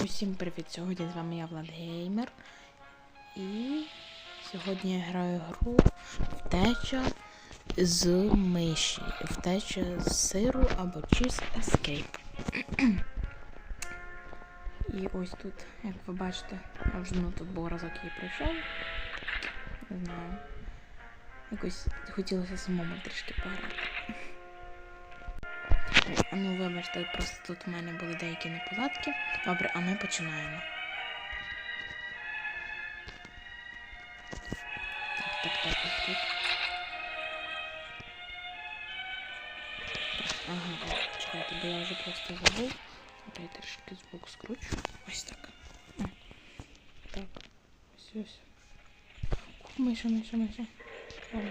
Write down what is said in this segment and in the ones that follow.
Усім привіт! Сьогодні з вами я Влад Геймер. І сьогодні я граю гру Втеча з миші. Втеча з сиру або Cheese Escape. І ось тут, як ви бачите, я вже ну, тут був разок і прийшов. Не знаю. Якось хотілося самому трішки пограти. Ну вибачте, просто тут у мене були деякі неполадки. Добре, а ми починаємо. Так, так, так, тут. Так, ага, так, чекайте, бо я вже просто забув. Я трішки звук скручу. Ось так. Так. Ось ось. Миша, миша, миша. Так,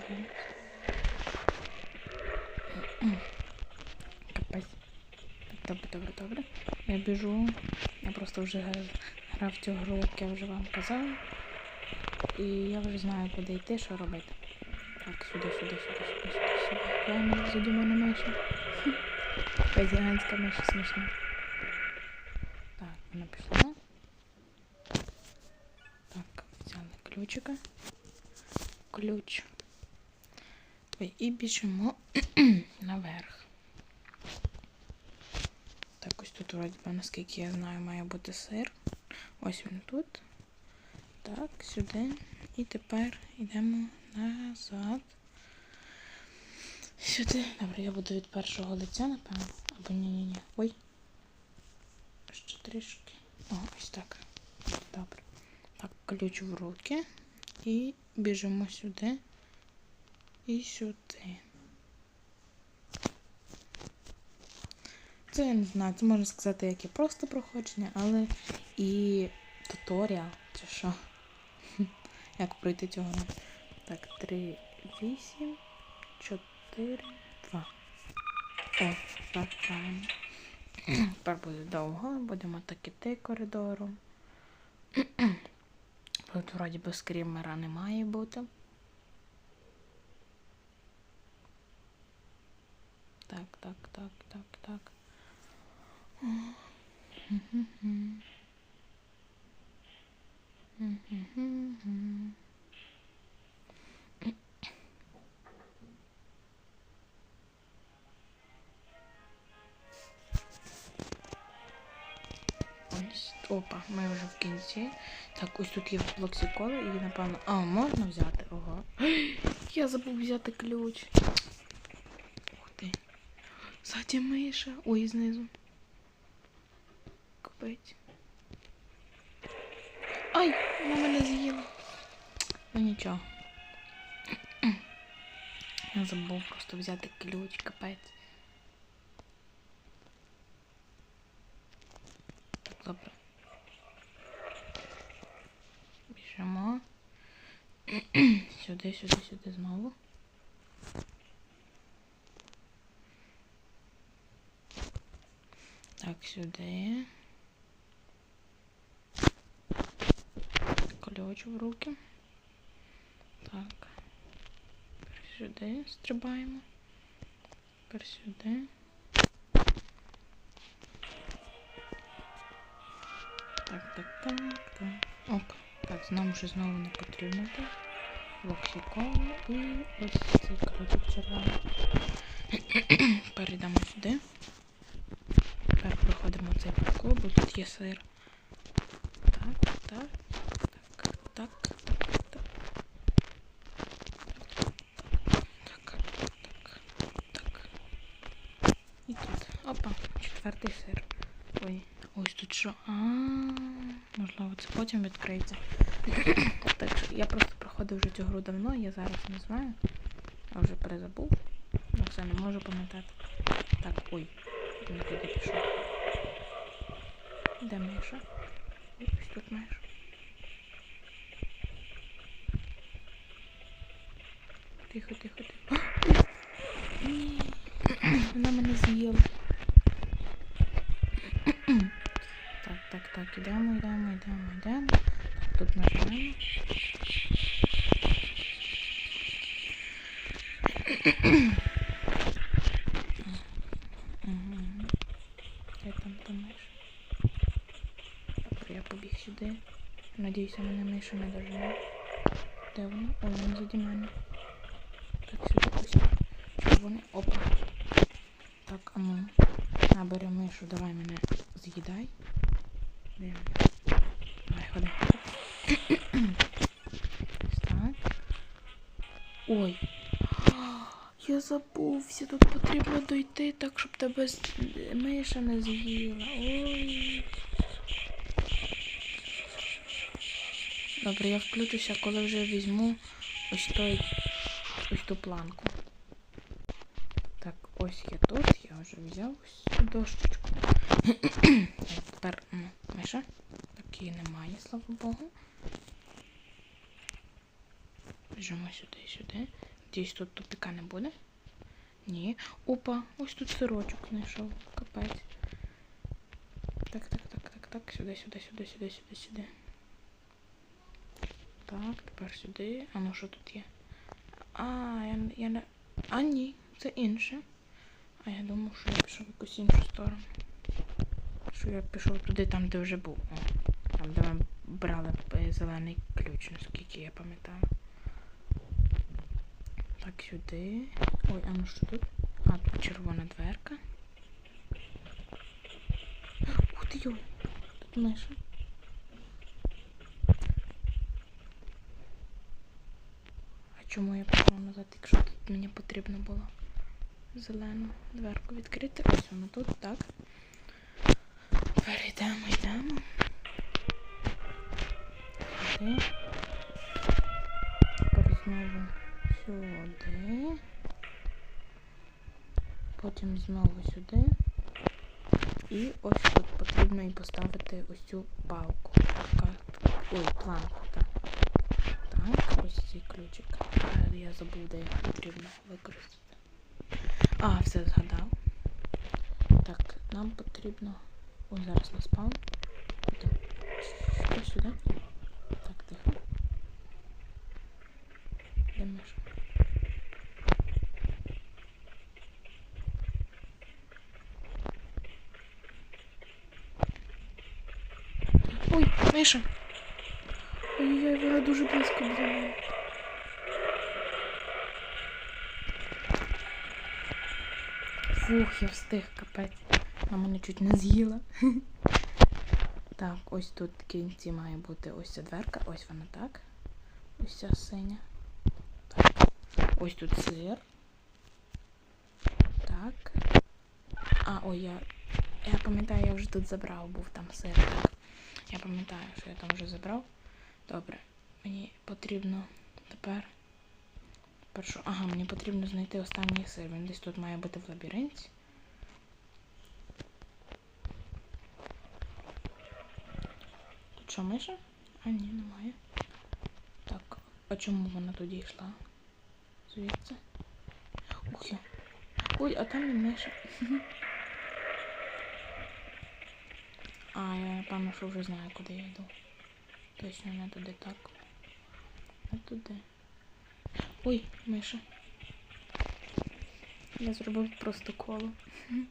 добре, добре, добре. Я біжу. Я просто вже грав цю гру, як я вже вам казав. І я вже знаю, куди йти, що робити. Так, сюди, сюди, сюди, сюди, сюди, сюди. Не задумана миша. Якась гігантська миша смішна. Так, вона пішла. Так, взяли ключика. Ключ. І біжимо наверх. Так, ось тут, вроді наскільки я знаю, має бути сир. Ось він тут. Так, сюди. І тепер йдемо назад. Сюди. Добре, я буду від першого лиця, напевно. Або ні-ні-ні. Ой. Ще трішки. О, ось так. Добре. Так, ключ в руки. І біжимо сюди. І сюди. Це я не знаю, це можна сказати, як і просто проходження, але і туторіал, чи що. Як пройти цього. Так, 3, 8, 4, 2. О, так, правильно. Тепер буде довго, будемо так іти коридором. Тут вроді би скрімера не має бути. Так, так, так, так, так. Опа, ми вже в кінці. Так, ось тут є плаксиколи і напевно. А, можна взяти? Ого. Я забув взяти ключ. Ух ти. Ззаді миша. Ой, знизу. Капець. Ай, вона мене з'їла. Ну нічого. Я забув просто взяти ключ, капець. Так, добре. Біжимо. Сюди, сюди, сюди знову. Так, сюди. Ключ в руки. Так. Тепер сюди стрибаємо. Тепер сюди. Так, так, так, так. Оп. Так, нам вже знову не потрібно так. Локсиколи і ось цей ключик червоний. Перейдемо сюди. Тепер проходимо цей прокол, бо тут є сир. Так, так, так, так, так, так. Так, так, так. І тут. Опа, четвертий сир. Ой, ось тут що? А, можливо, це потім відкриється. Так що я просто проходив вже цю гру давно, я зараз не знаю. Я вже перезабув. Ну все, не можу пам'ятати. Так, ой, не туди пішов. Де Миша? Ось тут Миша. Тихо, тихо, тихо. Ні. Вона мене з'їла. Так, так, ідемо, йдемо, йдемо, йдемо. Так, тут нажимаємо. Де там та миш? я побіг сюди. Надіюся, мене Миша не дожене. Де вони? О, вони заді мене. Так, сюди ось. Червоний. Опа. Так, а ну. Набери мишу, давай мене з'їдай. Давай, ходи. Так. Ой. Я забувся, тут потрібно дойти так, щоб тебе миша не з'їла. Ой. Добре, я включуся, коли вже візьму ось той ось ту планку. Так, ось я тут, я вже взяв ось дощечку. Тепер ну, миша. Так її немає, слава Богу. Біжимо сюди, сюди. Десь тут тупіка не буде. Ні. Опа, ось тут сирочок знайшов. Капець. Так, так, так, так, так. Сюди, сюди, сюди, сюди, сюди, сюди. Так, тепер сюди. А ну що тут є? А, я, я не. А ні, це інше. А я думав, що я пішов в якусь іншу сторону. Що я пішов туди, там, де вже був. О, там, де ми брали зелений ключ, наскільки я пам'ятаю. Так, сюди. Ой, а ну що тут? А, тут червона дверка. Ух ти йой, тут миша. А чому я пішла назад, якщо тут мені потрібно було зелену дверку відкрити? Ось вона тут, так. Перейдемо, йдемо. Сюди. Тепер знову сюди. Потім знову сюди. І ось тут потрібно і поставити ось цю палку. Ой, планку, так. Так, ось цей ключик. Е, Я забув, де його потрібно використати. А, все згадав. Так, нам потрібно. Ось зараз на спаун. Що сюди? Так, тихо. Де миша? Ой, Миша! Ой-ой, вона дуже близько біля. Фух, я встиг, капець. Вона мене чуть не з'їла. Так, ось тут в кінці має бути ось ця дверка. Ось вона так. Ось ця синя. Так. Ось тут сир. Так. А, ой, я. Я пам'ятаю, я вже тут забрав, був там сир. Так. Я пам'ятаю, що я там вже забрав. Добре. Мені потрібно тепер. Що? Ага, мені потрібно знайти останній сир. Він десь тут має бути в лабіринті. Що, миша? А ні, немає. Так, а чому вона тоді йшла? Звідси. Ух я. Ой, а там і миша. А, я напевно, що вже знаю, куди я йду. Точно не туди так. Не туди. Ой, миша. Я зробив просто коло.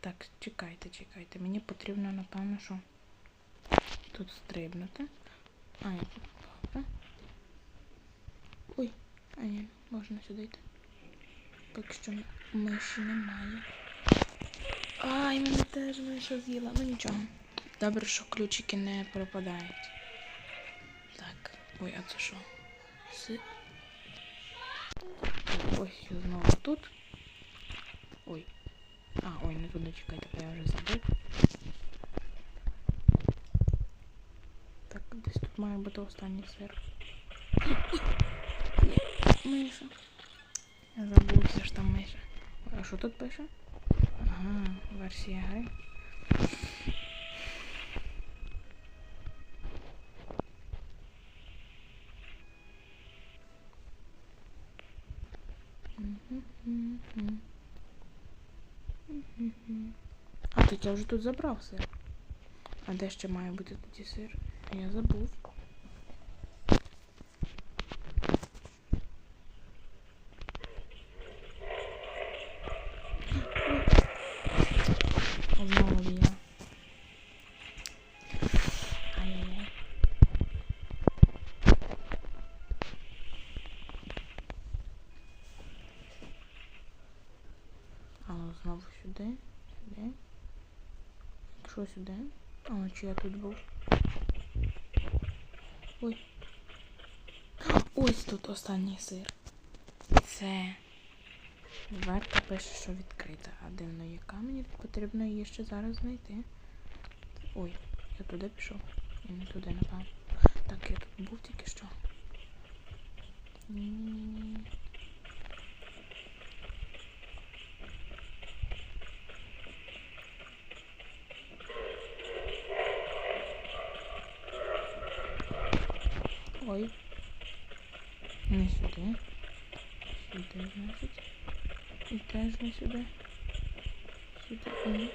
Так, чекайте, чекайте. Мені потрібно, напевно, що тут стрибнути. А, ні, добре. Ой, а ні, можна сюди йти. Поки що миші немає. Ай, мене теж миша з'їла. Ну нічого. Добре, що ключики не пропадають. Так. Ой, а це що? Си... Ось знову тут. Ой. А, ой, не туди чекайте, я вже забув. має бути останній сир. Ні, Миша. Я забувся, що там миша. Ой, А що тут пише? Ага, версія гри. Мгм. Мгм. А, так я вже тут забрав сир. А де ще має бути тоді сир? я забув. Знову знову сюди, сюди. Що сюди? А, чи я тут був? Ой. Ось тут останній сир. Це. Дверка пише, що відкрита, а дивно яка мені потрібно її ще зараз знайти. Ой, я туди пішов. І не туди, напевно. Так, я тут був тільки що. Ні-ні-ні. Ой. Не сюди. Сюди, значить. І теж не сюди. Сюди. Ні.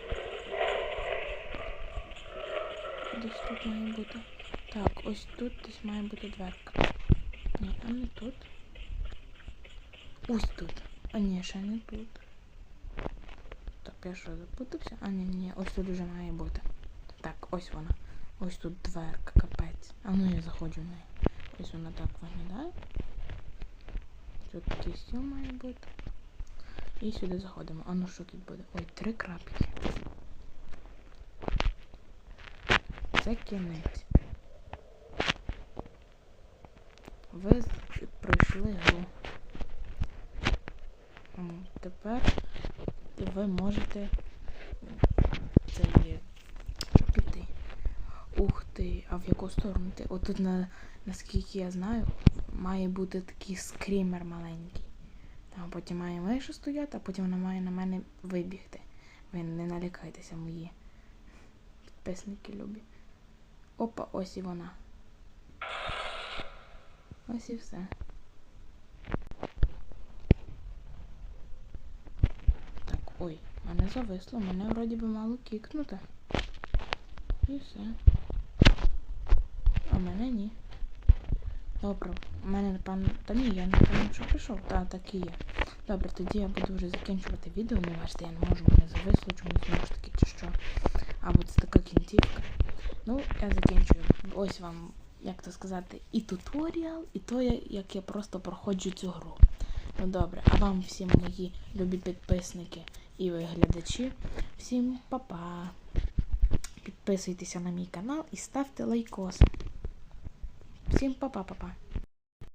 Десь тут має бути. Так, ось тут десь має бути дверка. Ні, а не тут. Ось тут. А ні, ще не тут. Так, я що запутався? А ні, ні, ось тут вже має бути. Так, ось вона. Ось тут дверка, капець. А ну я заходжу в неї. Ось вона так виглядає. Тут такий стіл має бути. І сюди заходимо. А ну що тут буде? Ой, три крапки. Це кінець. Ви пройшли гру. Тепер ви можете це є піти. Ух ти, а в яку сторону ти? Отут на наскільки я знаю, має бути такий скрімер маленький. Там потім має миша стояти, а потім вона має на мене вибігти. Ви не налякайтеся, мої підписники любі. Опа, ось і вона. Ось і все. Так, ой, мене зависло, мене вроді би мало кікнути. І все. Мене ні. Добре, у мене напевно. Та ні, я напевно, що прийшов. Та, так і є. Добре, тоді я буду вже закінчувати відео. Не бачите, я не можу мене зависло, чомусь знову ж таки, чи що. Або це така кінцівка. Ну, я закінчую. Ось вам, як то сказати, і туторіал, і то, як я просто проходжу цю гру. Ну добре, а вам всім мої любі підписники і ви глядачі. Всім па-па. Підписуйтеся на мій канал і ставте лайкоси. Всім па-па-па-па.